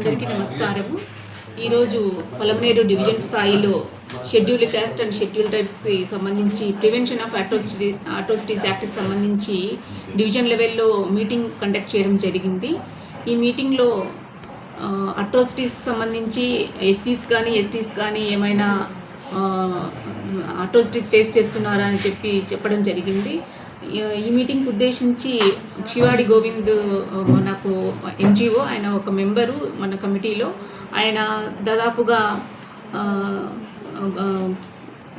అందరికీ నమస్కారము. ఈరోజు పొలంనేరు డివిజన్ స్థాయిలో షెడ్యూల్ కాస్ట్ అండ్ షెడ్యూల్ టైప్స్కి సంబంధించి ప్రివెన్షన్ ఆఫ్ అట్రోసిటీ అట్రోసిటీస్ యాక్ట్కి సంబంధించి డివిజన్ లెవెల్లో మీటింగ్ కండక్ట్ చేయడం జరిగింది. ఈ మీటింగ్లో అట్రోసిటీస్ సంబంధించి ఎస్సీస్ కానీ ఎస్టీస్ కానీ ఏమైనా అట్రోసిటీస్ ఫేస్ చేస్తున్నారా అని చెప్పి చెప్పడం జరిగింది. ఈ- మీటింగ్కి ఉద్దేశించి శివాడి గోవింద్ ఆ, మనకు ఎన్జిఓ ఆయన ఒక మెంబరు మన కమిటీలో. ఆయన దాదాపుగా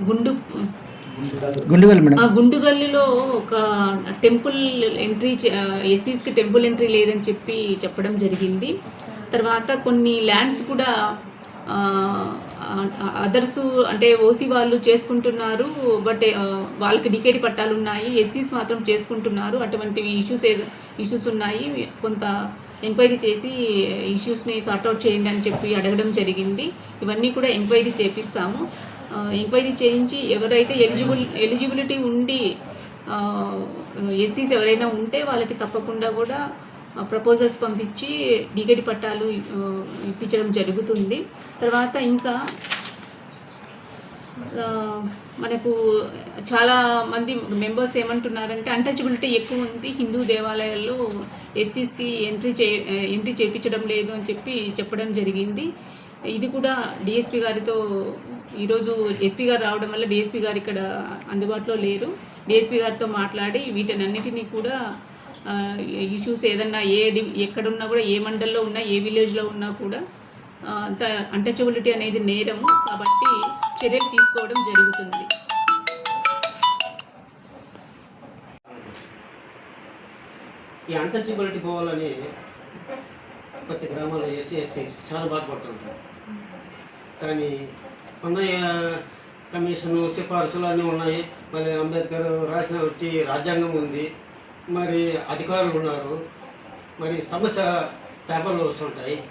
గుండు గుండుగల్ గుండుగల్లిలో ఒక టెంపుల్ ఎంట్రీ ఎస్సీస్కి టెంపుల్ ఎంట్రీ లేదని చెప్పి చెప్పడం జరిగింది. తర్వాత కొన్ని ల్యాండ్స్ కూడా అదర్స్ అంటే ఓసీ వాళ్ళు చేసుకుంటున్నారు బట్ వాళ్ళకి డికేడి పట్టాలు ఉన్నాయి ఎస్సీస్ మాత్రం చేసుకుంటున్నారు అటువంటి ఇష్యూస్ ఏదో ఇష్యూస్ ఉన్నాయి కొంత ఎంక్వైరీ చేసి ఇష్యూస్ని సార్ట్అవుట్ చేయండి అని చెప్పి అడగడం జరిగింది. ఇవన్నీ కూడా ఎంక్వైరీ చేపిస్తాము. ఎంక్వైరీ చేయించి ఎవరైతే ఎలిజిబుల్ ఎలిజిబిలిటీ ఉండి ఎస్సీస్ ఎవరైనా ఉంటే వాళ్ళకి తప్పకుండా కూడా ప్రపోజల్స్ పంపించి డిగడి పట్టాలు ఇప్పించడం జరుగుతుంది. తర్వాత ఇంకా మనకు చాలా మంది మెంబర్స్ ఏమంటున్నారంటే అన్టచబిలిటీ ఎక్కువ ఉంది. హిందూ దేవాలయాల్లో ఎస్సీస్కి ఎంట్రీ చే ఎంట్రీ చేయించడం లేదు అని చెప్పి చెప్పడం జరిగింది. ఇది కూడా డిఎస్పి గారితో ఈరోజు ఎస్పీ గారు రావడం వల్ల డిఎస్పి గారు ఇక్కడ అందుబాటులో లేరు. డిఎస్పి గారితో మాట్లాడి వీటినన్నిటినీ కూడా ఇష్యూస్ ఏదన్నా ఏ డి- ఎక్కడున్నా కూడా ఏ మండల్లో ఉన్నా ఏ విలేజ్లో ఉన్నా కూడా అంత అన్టచబిలిటీ అనేది నేరము. కాబట్టి చర్యలు తీసుకోవడం జరుగుతుంది. ఈ అన్టచబిలిటీ పోవాలని ప్రతి గ్రామాల్లో ఎస్సీ ఎస్టీ చాలా బాధపడుతుంటారు. కానీ ఉన్నాయి కమిషన్ సిఫార్సులు అన్నీ ఉన్నాయి. మళ్ళీ అంబేద్కర్ రాసిన వచ్చి రాజ్యాంగం ఉంది. మరి అధికారులు ఉన్నారు. మరి సమస్య పేపర్లో వస్తుంటాయి.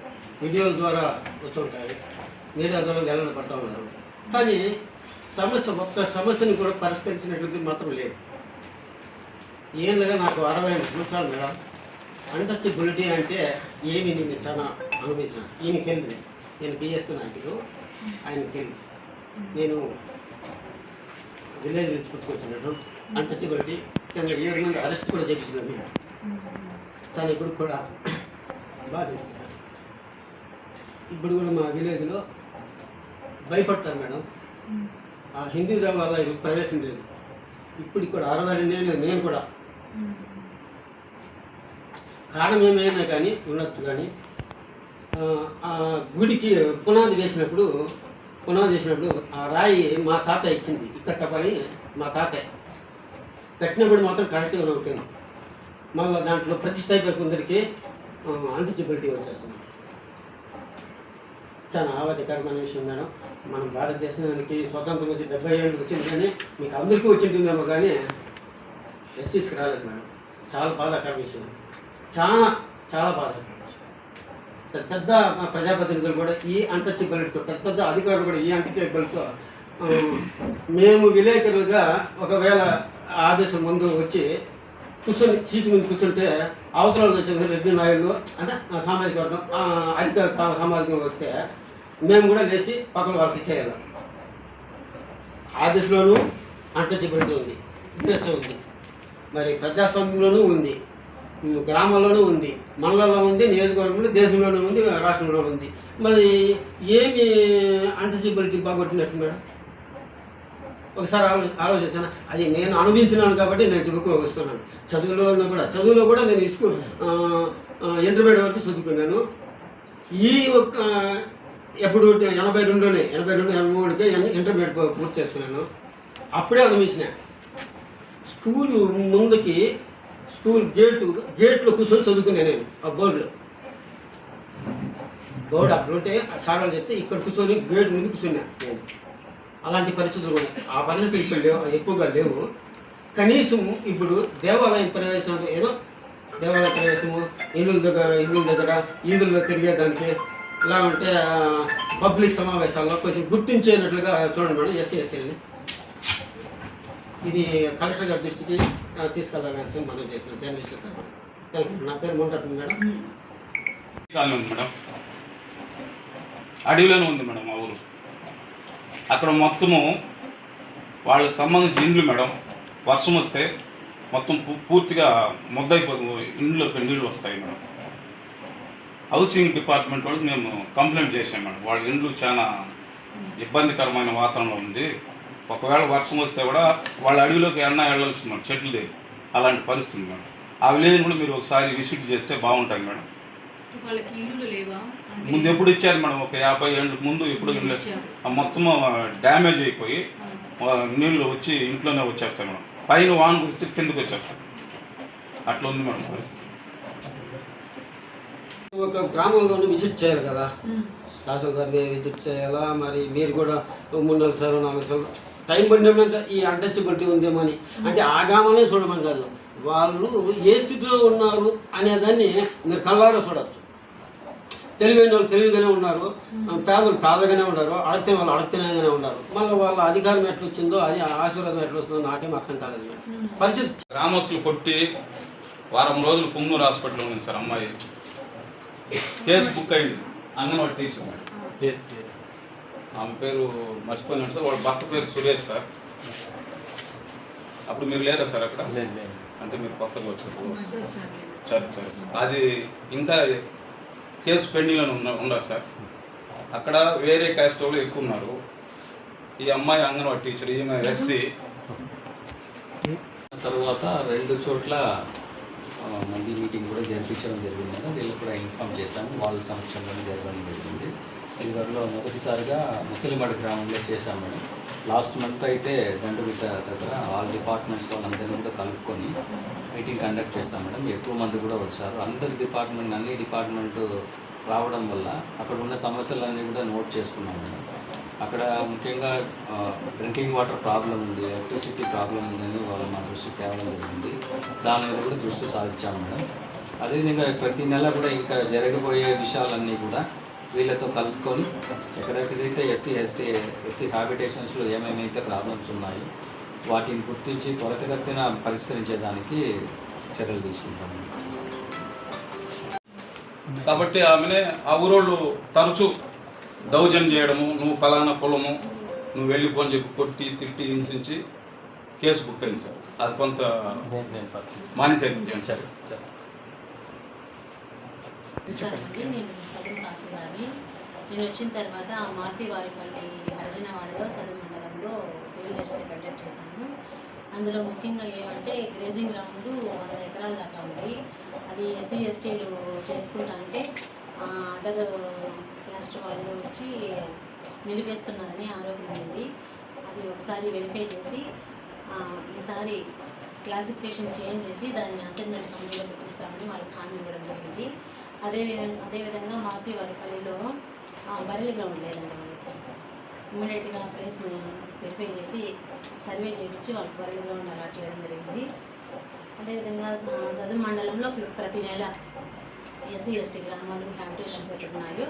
వీడియోల ద్వారా వస్తుంటాయి. మీడియా ద్వారా వెల్లడి పడతా ఉన్నారు. కానీ సమస్య ఒక్క సమస్యను కూడా పరిష్కరించినటువంటి మాత్రం లేదు. ఏళ్ళగా నాకు అరవై ఐదు సంవత్సరాలు మేడం. అన్టచబిలిటీ అంటే ఏమి నేను చాలా అనుభవించిన. ఈయన తెలియదు నేను. పిఎస్పీ నాయకుడు. ఆయన తెలియదు. నేను విలేజ్ నుంచి పుట్టుకొచ్చినాడు. అన్టచబిలిటీ కింద ఏడు మంది అరెస్ట్ కూడా చేపించినాడు నేను చాలా ఇప్పుడు కూడా బాధిస్తుంది ఇప్పుడు కూడా మా విలేజ్లో భయపడతారు మేడం. ఆ హిందూ ఇది ప్రవేశం లేదు. ఇప్పుడు కూడా అరవై రెండేళ్ళు నేను కూడా. కారణం ఏమైనా కానీ ఉండొచ్చు కానీ ఆ, ఆ గుడికి పునాది వేసినప్పుడు పునాది వేసినప్పుడు ఆ రాయి మా తాత ఇచ్చింది. ఇక్కడ పని మా తాతయ్య. పెట్టినప్పుడు మాత్రం కరెక్ట్గా ఉంటుంది. మళ్ళీ దాంట్లో ప్రతిష్ట కొందరికి అన్టచబిలిటీ వచ్చేస్తుంది. చాలా ఆవాదకరమైన విషయం మేడం. మన భారతదేశానికి స్వతంత్రం వచ్చి డెబ్బై ఏళ్ళు వచ్చింది కానీ మీకు అందరికీ వచ్చింటుందేమో కానీ ఎస్సీస్కి రాలేదు మేడం. చాలా బాధాకర విషయం. చాలా చాలా బాధాకర విషయం. పెద్ద పెద్ద ప్రజాప్రతినిధులు కూడా ఈ అంటచిబలితో పెద్ద పెద్ద అధికారులు కూడా ఈ అంటచిబలితో మేము విలేకరులుగా ఒకవేళ ఆఫీసు ముందు వచ్చి కూర్చొని సీటు మీద కూర్చుంటే అవతల వాళ్ళు వచ్చే రెడ్డి నాయుడు అంటే ఆ సామాజిక వర్గం అధిక సామాజికంలో వస్తే మేము కూడా లేచి పక్కన వాళ్ళకి ఇచ్చేయాలి. ఆఫీస్లోనూ అంటచిబిలిటీ ఉంది. వివచ్చ ఉంది. మరి ప్రజాస్వామ్యంలోనూ ఉంది. గ్రామంలోనూ ఉంది. మండలంలో ఉంది నియోజకవర్గంలో దేశంలోనూ ఉంది రాష్ట్రంలోనూ ఉంది. మరి ఏమి అంటచిబిలిటీ బాగొట్టినట్టు మేడం? ఒకసారి ఆలో ఆలోచించాను? అది నేను అనుభవించినాను కాబట్టి నేను చెప్పుకో వస్తున్నాను. చదువులో కూడా చదువులో కూడా నేను స్కూల్ ఇంటర్మీడియట్ వరకు చదువుకున్నాను. ఈ ఒక్క ఎప్పుడు ఎనభై రెండులోనే ఎనభై రెండు ఎనభై మూడుకే ఇంటర్మీడియట్ పూర్తి చేసుకున్నాను. అప్పుడే అనుభవించిన. స్కూల్ ముందుకి స్కూల్ గేటు గేట్లో కూర్చొని చదువుకున్నాను నేను ఆ బోర్డులో. బోర్డు అప్పుడు ఉంటే సార్ చెప్తే ఇక్కడ కూర్చొని గేట్ ముందు కూర్చున్నాను నేను. అలాంటి పరిస్థితులు ఉన్నాయి ఆ పరిస్థితులు ఇప్పుడు లేవు ఎక్కువగా లేవు. కనీసం ఇప్పుడు దేవాలయం ప్రవేశం ఏదో దేవాలయ ప్రవేశము ఇల్లు దగ్గర ఇల్లు దగ్గర ఈదుల్లో తిరిగేదానికి ఇలా ఉంటే పబ్లిక్ సమావేశాల్లో కొంచెం గుర్తించేటట్లుగా చూడండి మేడం ఎస్సీ ఎస్సీని ఇది కలెక్టర్ గారి దృష్టికి తీసుకెళ్ళాలని మనం చేసిన జర్నలిస్ట్ థ్యాంక్ యూ నా పేరు మొంటట్టు మేడం. ఉంది మేడం. అడవిలోనే ఉంది మేడం మా ఊరు. అక్కడ మొత్తము వాళ్ళకి సంబంధించిన ఇండ్లు మేడం. వర్షం వస్తే మొత్తం పూ- పూర్తిగా ముద్దైపోతుంది ఇండ్లో నీళ్ళు వస్తాయి మేడం. హౌసింగ్ డిపార్ట్మెంట్ వాళ్ళు మేము కంప్లైంట్ చేసాం మేడం. వాళ్ళ ఇండ్లు చాలా ఇబ్బందికరమైన వాతావరణంలో ఉంది. ఒకవేళ వర్షం వస్తే కూడా వాళ్ళ అడవిలోకి ఎన్న వెళ్ళాల్సింది మేడం చెట్లు లేదు అలాంటి పరిస్థితి మేడం. ఆ విలేజ్ కూడా మీరు ఒకసారి విజిట్ చేస్తే బాగుంటుంది మేడం. వాళ్ళకి ఇల్లులు లేవా? అంటే ముందు ఎప్పుడు ఇచ్చారు మేడం? ఒక యాభై ఏళ్ళ ముందు ఎప్పుడు మొత్తం డ్యామేజ్ అయిపోయి నీళ్ళు వచ్చి ఇంట్లోనే వచ్చేస్తాయి మేడం. పైన వాన కురిస్తే కిందకి వచ్చేస్తాయి. అట్లా ఉంది మేడం పరిస్థితి. ఒక గ్రామంలోనే విజిట్ చేయాలి కదా? తహసీల్దార్ గారు విజిట్ చేయాలా? మరి మీరు కూడా మూడు నాలుగు సార్లు నాలుగు సార్లు టైం పడినప్పుడు ఈ అన్టచబిలిటీ ఉందేమో అని అంటే ఆ గ్రామంలో చూడమని కాదు. వాళ్ళు ఏ స్థితిలో ఉన్నారు అనేదాన్ని మీరు కళ్ళారా చూడొచ్చు. తెలివైన వాళ్ళు తెలివిగానే ఉన్నారు. పేదలు పేదగానే ఉన్నారు. అడగతే వాళ్ళు అడగతేనే ఉన్నారు. మళ్ళీ వాళ్ళ అధికారం ఎట్లా వచ్చిందో అది ఆశీర్వాదం ఎట్లా వస్తుందో నాకేం అర్థం కాలేదు. పరిస్థితి గ్రామస్తులు కొట్టి వారం రోజులు పుంగూరు హాస్పిటల్లో ఉంది సార్ అమ్మాయి. కేసు బుక్ అయింది. అంగన్వాడి టీచర్ ఆమె పేరు మర్చిపోయినాను సార్. వాళ్ళ భర్త పేరు సురేష్ సార్. అప్పుడు మీరు లేరా సార్ అక్కడ? అంటే మీరు కొత్తగా వచ్చారు సరే సార్. అది ఇంకా కేసు పెండింగ్లో ఉన్న ఉండదు సార్. అక్కడ వేరే క్యాస్ట్ వాళ్ళు ఎక్కువ ఉన్నారు. ఈ అమ్మాయి అంగన్వాడీ టీచర్ ఈమె ఎస్సీ. తర్వాత రెండు చోట్ల మంది మీటింగ్ కూడా జరిపించడం జరిగింది కదా వీళ్ళు కూడా ఇన్ఫామ్ చేశాము. వాళ్ళ సమక్షంలోనే జరగడం జరిగింది. ఇదివరలో మొదటిసారిగా ముసలిమడ గ్రామంలో చేశాం మేడం. లాస్ట్ మంత్ అయితే దండగుట్ట దగ్గర ఆల్ డిపార్ట్మెంట్స్ వాళ్ళందరినీ కూడా కలుపుకొని మీటింగ్ కండక్ట్ చేస్తాం మేడం. ఎక్కువ మంది కూడా వచ్చారు. అందరి డిపార్ట్మెంట్ అన్ని డిపార్ట్మెంట్ రావడం వల్ల అక్కడ ఉన్న సమస్యలన్నీ కూడా నోట్ చేసుకున్నాం మేడం. అక్కడ ముఖ్యంగా డ్రింకింగ్ వాటర్ ప్రాబ్లం ఉంది ఎలక్ట్రిసిటీ ప్రాబ్లం ఉందని వాళ్ళు మా దృష్టి తేవడం జరిగింది. దాని మీద కూడా దృష్టి సాధించాం మేడం. అదేవిధంగా ప్రతి నెల కూడా ఇంకా జరగబోయే విషయాలన్నీ కూడా వీళ్ళతో కలుపుకొని ఎక్కడెక్కడైతే ఎస్సీ ఎస్టీ ఎస్సీ హ్యాబిటేషన్స్లో ఏమేమైతే ప్రాబ్లమ్స్ ఉన్నాయో వాటిని గుర్తించి త్వరితగతిన పరిష్కరించేదానికి చర్యలు తీసుకుంటాం కాబట్టి ఆమెనే ఆ ఊరోళ్ళు తరచూ దౌర్జన్యం చేయడము నువ్వు ఫలానా పొలము నువ్వు వెళ్ళిపోని చెప్పి కొట్టి తిట్టి హింసించి కేసు బుక్ అయింది సార్. అది కొంత మానిటరింగ్ చేయండి సార్. నమస్కారమండి నేను సదం తహసీల్దార్ని నేను వచ్చిన తర్వాత మారుతి వారిపల్లి హరిజనవాడలో సదం మండలంలో సివిల్ ఎస్టీ కండక్ట్ చేశాను. అందులో ముఖ్యంగా ఏమంటే గ్రేజింగ్ గ్రౌండ్ వంద ఎకరాల దాకా ఉంది. అది ఎస్సీ ఎస్టీలు చేసుకుంటా అంటే అదర్ క్యాస్ట్ వాళ్ళు వచ్చి నిలిపేస్తున్నారని ఆరోపణ ఉంది. అది ఒకసారి వెరిఫై చేసి ఈసారి క్లాసిఫికేషన్ చేంజ్ చేసి దాన్ని అసైన్మెంట్ కమిటీలో పెట్టిస్తామని వాళ్ళకి హామీ ఇవ్వడం జరిగింది. అదేవిధంగా అదేవిధంగా మాతి వరపల్లిలో ఆ, బర్రెల గ్రౌండ్ లేదండి వాళ్ళకి ఇమ్మీడియట్గా ప్లేస్ని వెరిఫై చేసి సర్వే చేయించి వాళ్ళకి బర్రెల గ్రౌండ్ అలాట్ చేయడం జరిగింది. అదేవిధంగా చదువు మండలంలో ప్రతి నెల ఎస్సీ ఎస్టీ గ్రామాలు హ్యాబిటేషన్స్ ఎక్కడ ఉన్నాయో.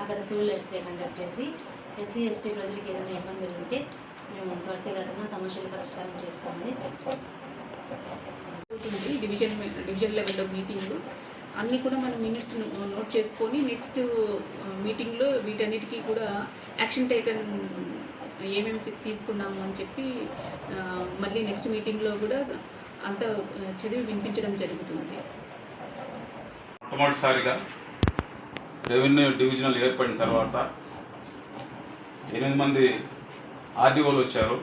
అక్కడ సివిల్ ఎస్టీ కండక్ట్ చేసి ఎస్సీ ఎస్టీ ప్రజలకు ఏదైనా ఇబ్బందులు ఉంటే మేము త్వరితగతంగా సమస్యలు పరిష్కారం చేస్తామని చెప్తాం డివిజన్ డివిజన్ లెవెల్లో మీటింగ్ అన్నీ కూడా మనం మినిట్స్ నోట్ చేసుకొని నెక్స్ట్ మీటింగ్లో వీటన్నిటికీ కూడా యాక్షన్ టేకన్ ఏమేమి తీసుకున్నాము అని చెప్పి మళ్ళీ నెక్స్ట్ మీటింగ్లో కూడా అంత చదివి వినిపించడం జరుగుతుంది. మొట్టమొదటిసారిగా రెవెన్యూ డివిజనల్ ఏర్పడిన తర్వాత ఎనిమిది మంది ఆర్డీఓలు వచ్చారు.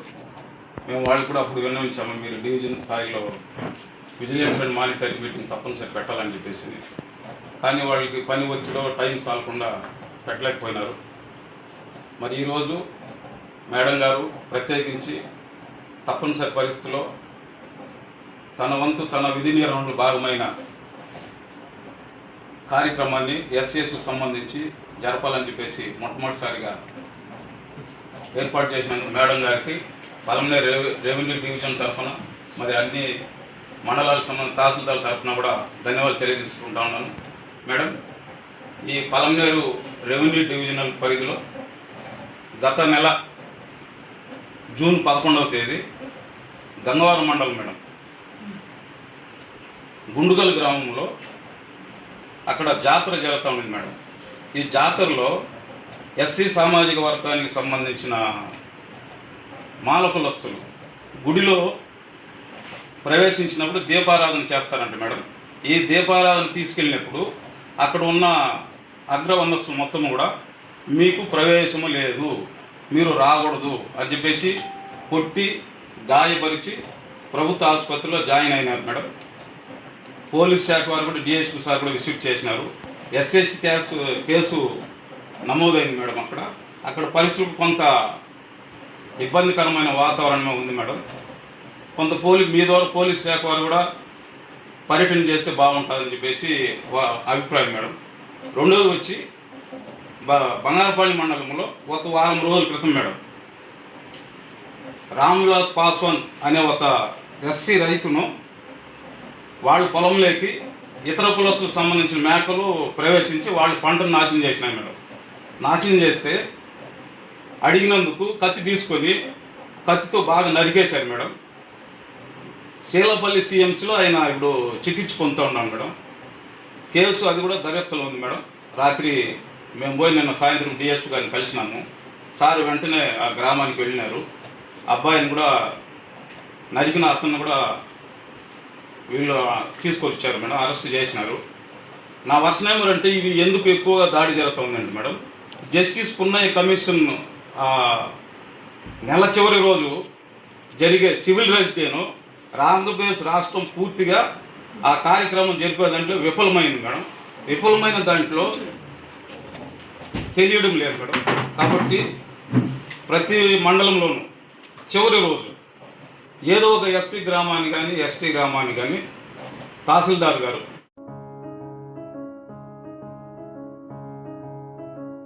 మేము వాళ్ళు కూడా అప్పుడు విన్నవించాము మీరు డివిజన్ స్థాయిలో విజిలెన్స్ అండ్ మానిటరింగ్ మీటింగ్ తప్పనిసరి పెట్టాలని చెప్పేసి కానీ వాళ్ళకి పని ఒత్తిడిలో టైం సాలకుండా పెట్టలేకపోయినారు. మరి ఈరోజు మేడం గారు ప్రత్యేకించి తప్పనిసరి పరిస్థితిలో తన వంతు తన విధి నిర్వహణలో భాగమైన కార్యక్రమాన్ని ఎస్ఎస్కు సంబంధించి జరపాలని చెప్పేసి మొట్టమొదటిసారిగా ఏర్పాటు చేసిన మేడం గారికి పలమనే రెవెన్యూ డివిజన్ తరఫున మరి అన్ని మండలాలకు సంబంధించిన తహసీల్దార్ తరఫున కూడా ధన్యవాదాలు తెలియజేసుకుంటా ఉన్నాను. మేడం ఈ పలమనేరు రెవెన్యూ డివిజనల్ పరిధిలో గత నెల జూన్ పదకొండవ తేదీ గంగవారం మండలం మేడం. గుండుగల్ గ్రామంలో అక్కడ జాతర జరుగుతూ ఉంది మేడం. ఈ జాతరలో ఎస్సీ సామాజిక వర్గానికి సంబంధించిన మాలకులస్తులు గుడిలో ప్రవేశించినప్పుడు దీపారాధన చేస్తారంట మేడం. ఈ దీపారాధన తీసుకెళ్ళినప్పుడు అక్కడ ఉన్న అగ్రవర్ణస్సు మొత్తం కూడా మీకు ప్రవేశము లేదు మీరు రాకూడదు అని చెప్పేసి కొట్టి గాయపరిచి ప్రభుత్వ ఆసుపత్రిలో జాయిన్ అయినారు మేడం. పోలీస్ శాఖ వారు కూడా డిఎస్పీ సార్ కూడా విజిట్ చేసినారు. ఎస్ఎస్టీ కేసు కేసు నమోదైంది మేడం అక్కడ. అక్కడ పరిస్థితి కొంత ఇబ్బందికరమైన వాతావరణమే ఉంది మేడం. కొంత పోలీ మీ ద్వారా పోలీస్ శాఖ వారు కూడా పర్యటన చేస్తే బాగుంటుందని చెప్పేసి వా- అభిప్రాయం మేడం. రెండోది వచ్చి బ బంగారపల్లి మండలంలో ఒక వారం రోజుల క్రితం మేడం. రామ్విలాస్ పాస్వాన్ అనే ఒక ఎస్సీ రైతును వాళ్ళ పొలంలోకి ఇతర కులస్తులకు సంబంధించిన మేకలు ప్రవేశించి వాళ్ళ పంటను నాశనం చేసినాయి మేడం. నాశనం చేస్తే అడిగినందుకు కత్తి తీసుకొని కత్తితో బాగా నరికేశారు మేడం. శీలపల్లి సీఎంసీలో ఆయన ఇప్పుడు చికిత్స పొందుతూ ఉన్నాం మేడం. కేసు అది కూడా దర్యాప్తులో ఉంది మేడం. రాత్రి మేము పోయి నిన్న సాయంత్రం డిఎస్పీ గారిని కలిసినాము. సార్ వెంటనే ఆ గ్రామానికి వెళ్ళినారు. అబ్బాయిని కూడా నరికిన అతను కూడా వీళ్ళు తీసుకొచ్చారు మేడం. అరెస్ట్ చేసినారు. నా వర్షన్ ఏమంటే ఇవి ఎందుకు ఎక్కువగా దాడి జరుగుతుందండి మేడం. జస్టిస్ పున్నయ్య కమిషన్ నెల చివరి రోజు జరిగే సివిల్ రైట్స్కేను ఆంధ్రప్రదేశ్ రాష్ట్రం పూర్తిగా ఆ కార్యక్రమం జరిపే దాంట్లో విఫలమైంది మేడం. విఫలమైన దాంట్లో తెలియడం లేదు మేడం. కాబట్టి ప్రతి మండలంలోనూ చివరి రోజు ఏదో ఒక ఎస్సీ గ్రామాన్ని కానీ ఎస్టీ గ్రామాన్ని కానీ తహసీల్దార్ గారు